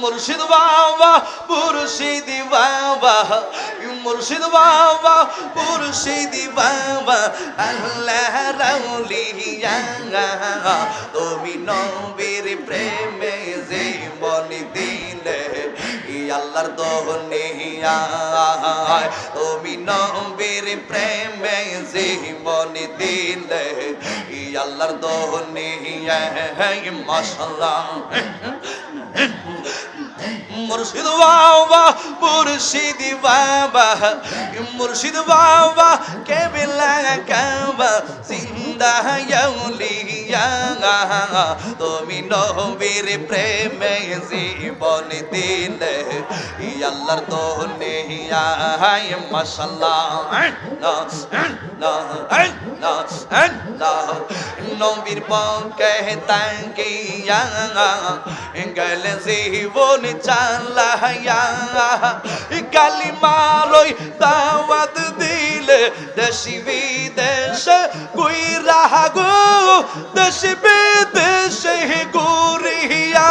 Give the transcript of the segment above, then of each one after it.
মুর্শিদ বাবা মুর্শিদ বাবা মুর্শিদ বাবা মুর্শিদ বাবা আল্লাহ রাউলিয়া তুমি নবীর প্রেমে জীবন দিলে, ই আল্লাহর দোহনিয়া তুমি নবীর প্রেমে জীবন দিলে, ই আল্লাহর দোহনিয়া মাশাআল্লাহ। মুর্শিদ বাবা মুর্শিদ বাবা মুর্শিদ বাবা কেবিলা কাবা জিন্দা ইয়াউলিয়া তুমি নবীর প্রেমে জীবন দিলে। ই আল্লাহর দোনিয়া হায় মাশাআল্লাহ না না না না নবীর পক্ষে তাকিয়া গেল জীবন চালাইয়া কালিমারই দাওয়াত দিলে দেশি বিদেশে গুইরা গো দেশি বিদেশে গুরিয়া,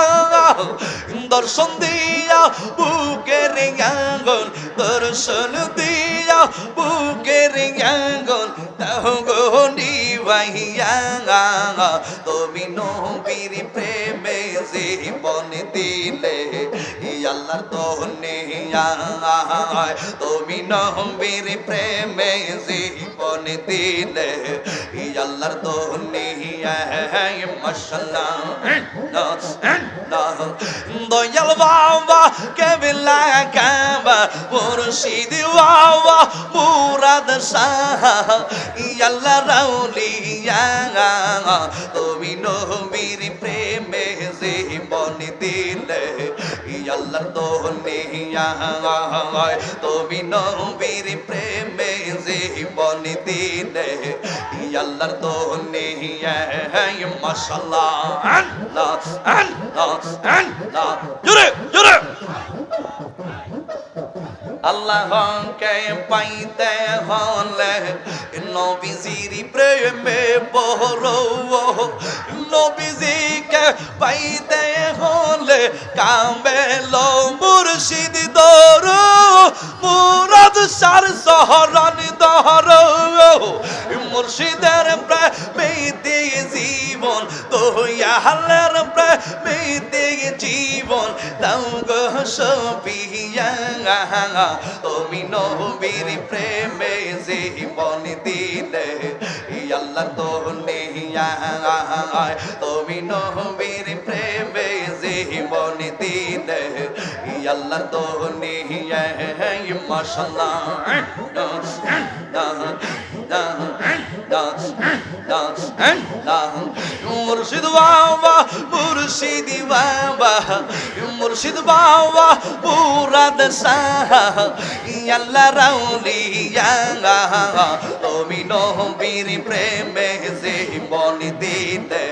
দর্শন দিয়া, বুকের আঙ্গন দর্শন দিয়া, বুকের আঙ্গন তাহ গো নিবাইয়া তুমি নবীর প্রেমে জীবন দিলে। আল্লাহর দোনিয়া তুমি নবীর প্রেমে জীবন দিলে আল্লাহর দোনিয়া মাশাআল্লাহ দয়াল বাবা বাবা রাউলিয়া তুমি নবীর ইয়াল্লার দোনিয়া তুমি নবীর প্রেমে জীবন দিলে ইয়াল্লার দোনিয়া মাশাআল্লাহ আল্লাহ আল্লাহ আল্লাহ। জোরে জোরে। আল্লাহকে পাইতে হলে নবীজির প্রেমে বড় নবীজিকে পাইতে হলে কামেল মুর্শিদ দর, মুরাদ সার শহরন দর। মুর্শিদের প্রেমে দিয়ে জীবন দয়ালের প্রেমে দিয়ে জীবন, দাও গো সবিয়া। তুমি নবীর প্রেমে জীবন দিলে আল্লাহ তো তুমি নবীর প্রেমে জীবন দিলে আল্লাহ তো মাশাআল্লাহ মুর্শিদ বাবা মুর্শিদ বাবা মুর্শিদ বাবা মুরাদ শাহ আল্লাহ রাউলিয়া তুমি নবীর প্রেমে জীবন দিলে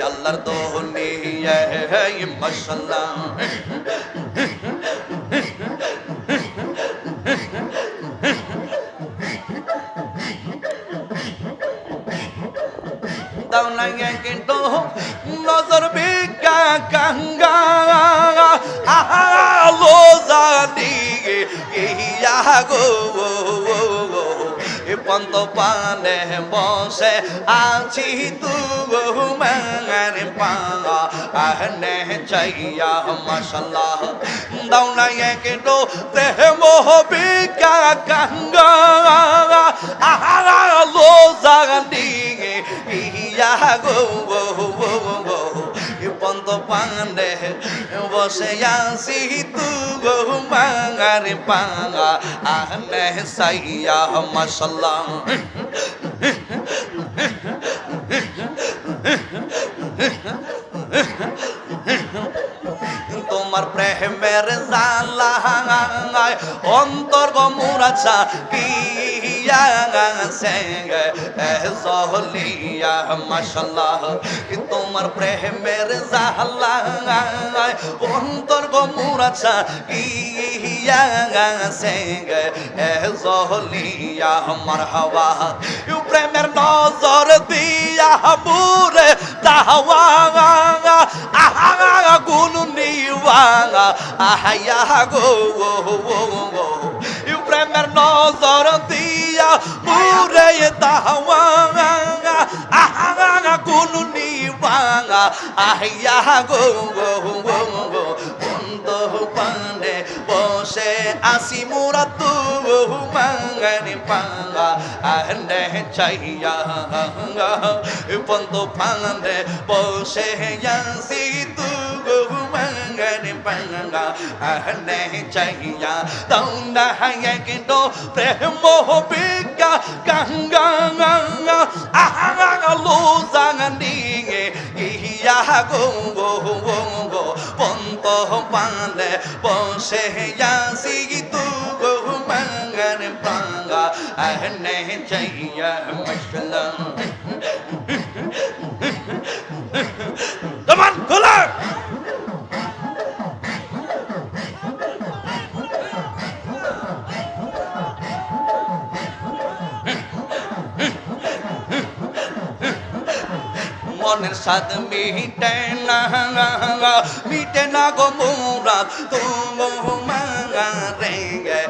আল্লাহর দোনিয়া মাশাআল্লাহ জানি ইয়া গো পন্ত পানে বসে আছি তু মার পা আহনে চাইয়া মশাল্লাহ, দাও লাগে কিন্তু দেহ মোহ বিকা কাঙ্গা আলো জানি ইয়া গো। পন্ত পানে বসে আসি তু গো মাঙার পাঙা আহনে সাইয়া, মশাল্লাহ। তোমার প্রেমের জালা অন্তর্গ মুরাছা কি ইয়া সেঙ্গে জহলিয়া মাশাল্লাহ তোমার প্রেমের জাহাল্লা অন্তর গো মুরাচা ইয়া সেঙ্গে জহলিয়া মারহাবা প্রেমের নজর দিয়া মুরে তাহওয়া আহা গুন নিওয়া আহায়া গো প্রেমের নজর দিয়া মুরে তাহওয়া আহা গুন নিওয়া আহায়া গো বন্ধ পানে বসে আসি মুরা তু মাঙ্গানি পাঙ্গা আহনে চাইয়া বন্ধ পানে বসে আসি পাঙ্গা আহনে চাইয়া তাউনা হায় কিন্তু প্রেম বিকা গঙ্গা গঙ্গা আহা লোজাঙ্গিঙে ইয়া গো গো গো গো, পন্ত পালে বসে যাসি তু গো মঙ্গন পাঙ্গা আহনে চাইয়া মশলা সাদ মিটে না মিটে না গো মোরা, তোমা রে গে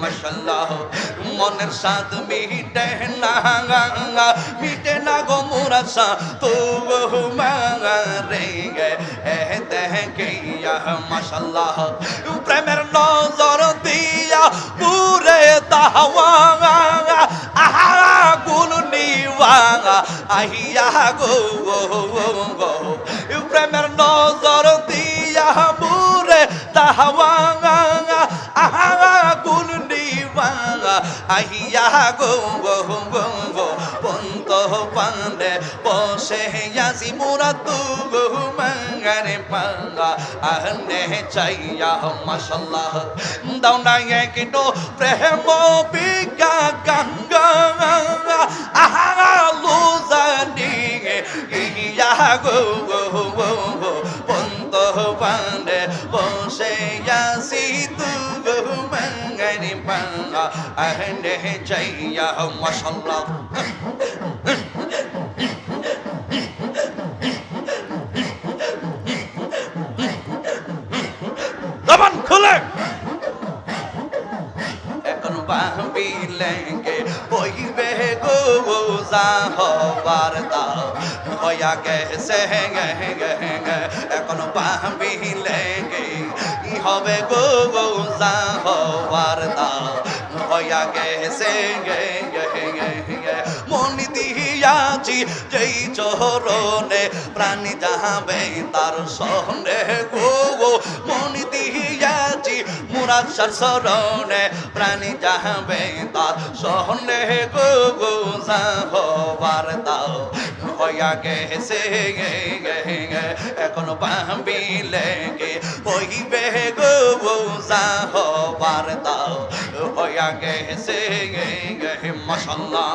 মশাল্লাহ, মনের সাদ মিটে না মিটে না গো মোরা সা, তোমা রে গে মশাল্লাহ, প্রেমের নজর দিয়া পুরে তাহওয়া আহিয়া গো প্রেমের নজর দিয়া মুরে তাহাওয়া আহা গুল নিওয়া আহিয়া গো পন্ত পানে বসে আসি মুরা তু গো মঙ্গরে পাঙ্গা। আহনে চাইয়া মাশাল্লাহ, দাও না একটু প্রেম বিকা গঙ্গা আহনে চাইয়া মাশাল্লাহ জবান খুলে। এখন বাহিলেঙ্গে বইবে গো যা হবার দাও হয়া গেছে এখন বাহিলেঙ্গে ই হবে গো যা হবার দাও হয়া গেছে মনি দিয়াছি যেই চরণে প্রাণী যাবে তার সহনে গো মনি দিয়াছি মুরাদ সরণে প্রাণী যাবে তার সহনে গো গো হবার দাও হইয়া গেছে এখন বাবিলে গে হইবে গো গো হবার দাও হইয়া গেছে মশাল্লাহ।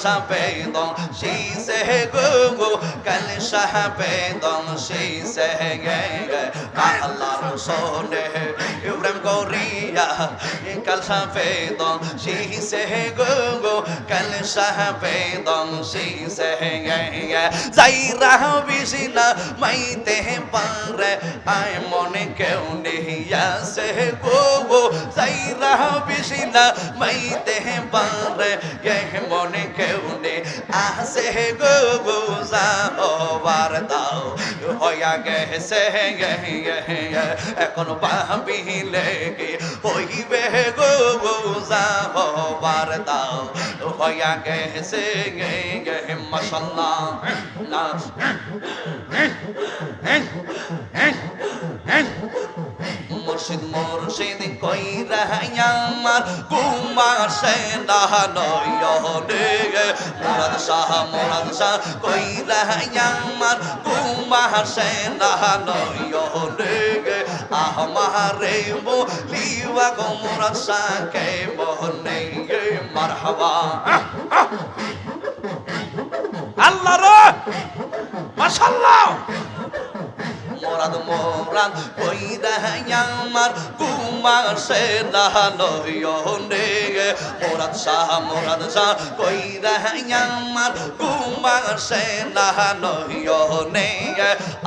কাল সাপেদন শীষে গো কাল সাপেদন শীষে গে আল্লাহর সহনে ইব্রাহিম করিয়া কাল সাপেদন শীষে গো কাল সাপেদন শীষে গে যাইরা বিশিনা মাইতে পারে আয় মনে কেউ নেই আসে গো গো যাইরা বিশিনা মাইতে পারে মনে কেউ নেই আসে গো গো যাবার দাও হইয়া গেছে এখন ভাবিলে গে হইবে গো গো যাবার দাও হইয়া গেছে মশাল্লাহ না মুর্শিদ মুর্শিদ কইরা আমার কুমার সেনা নয়নে মুরাদ শাহ মুরাদ শাহ কইরা আমার কুমার সেনা নয়নে আমারে বলিবা গো মুরাদ শাহ, কে বহনে মারহাবা। আল্লাহ রে! মাশাল্লাহ মোরাদ মোরাদ কইরা আমার, কুমার সে নয়নে। মোরাদ শাহ মোরাদ শাহ কইরা আমার, কুমার সে নয়নে।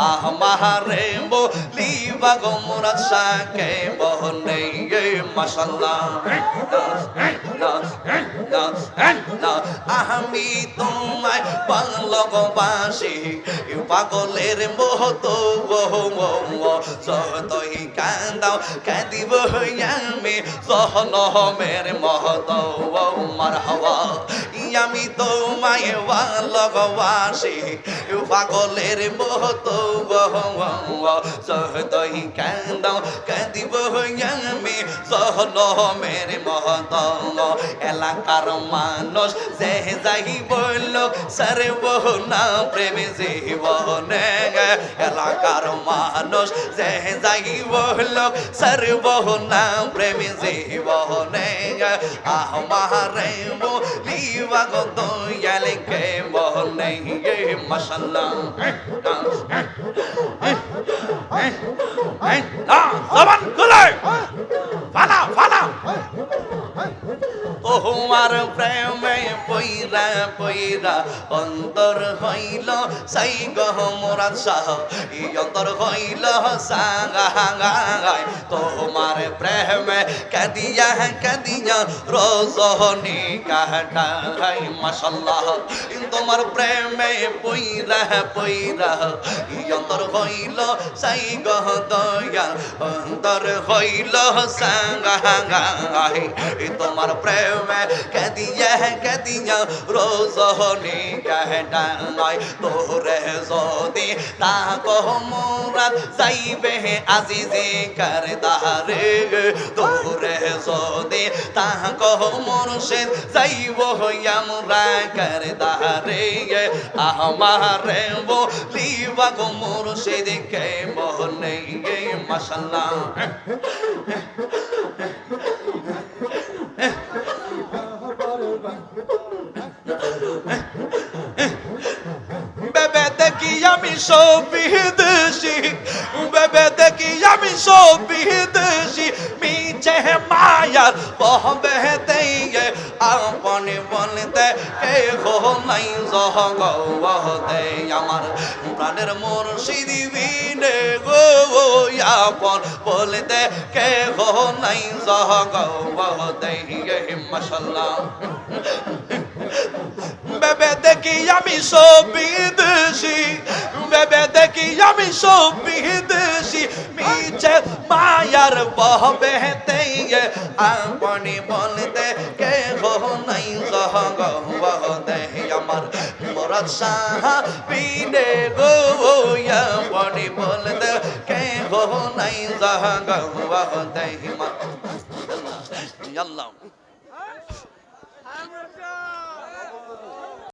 আমারে বলিবা গো মোরাদ শাহ, কে বহনে মাশাল্লাহ। আমি তোমায় ভালোবাসি পাগলের মতো যতই কান্দাও কাঁদিব আমি সহনমের মহত মার হওয়া আমি তোমায় ভালোবাসি। পাগলের মতো যতই কান্দাও কাঁদিব আমি? সহনমের মহত এলাকার মানুষ যে যাই বলল সারে বহু না প্রেমে জীবনে এলাকার মানুষ যে যাই বলল সারে বহু না প্রেমে জীবনে। আমারে বলিবা গো দয়ালকে বনে মশাল্লাহ এই না জবান খুলে ফানা ফানা তোমার প্রেমে পইরা পইরা অন্তর হইল, সাই গহ মোরা সাহ। ই অন্তর হইল সাঙ্গাই তোমার প্রেমে কাদিয়া কাদিয়া রজনী কাটাই মাশাল্লাহ। তোমার প্রেমে পইরা পইরা অন্তর হইল সাই গহ দয়া, অন্তর হইল সাঙ্গাই তোমার প্রেমে কাদিয়া কাদিয়া রোজনী কাটাই তোরে যদি তা কহ মুরাদ, যাইবে আজিজি করদারে। তোরে যদি তা কহ মুর্শিদ, যাইব আমরা করদারে আমারে বলিবা গো মুর্শিদ, কে মনে মাশাল্লাহ। বেবে দেখি আমি সবই দেশি বেবে দেখি আমি সবই দেশি মিছে মায়ার বহবে দিয়ে আপনি বলতে কে গো নাই জগতে আমার প্রাণের মুর্শিদি বিনে গো আপন বলতে, কে গো নাই জগতে মশাল্লাহ। বেবে দেখি আমি দেশি বেবে দেখি আমি দেশি মিছে মায়ার বহবে তেয়ে আপনি বলতে, কে জগতে আমার মোরাদ শাহ বিনে গো আপনি দে কে হো নাই জগতে আল্লাহ।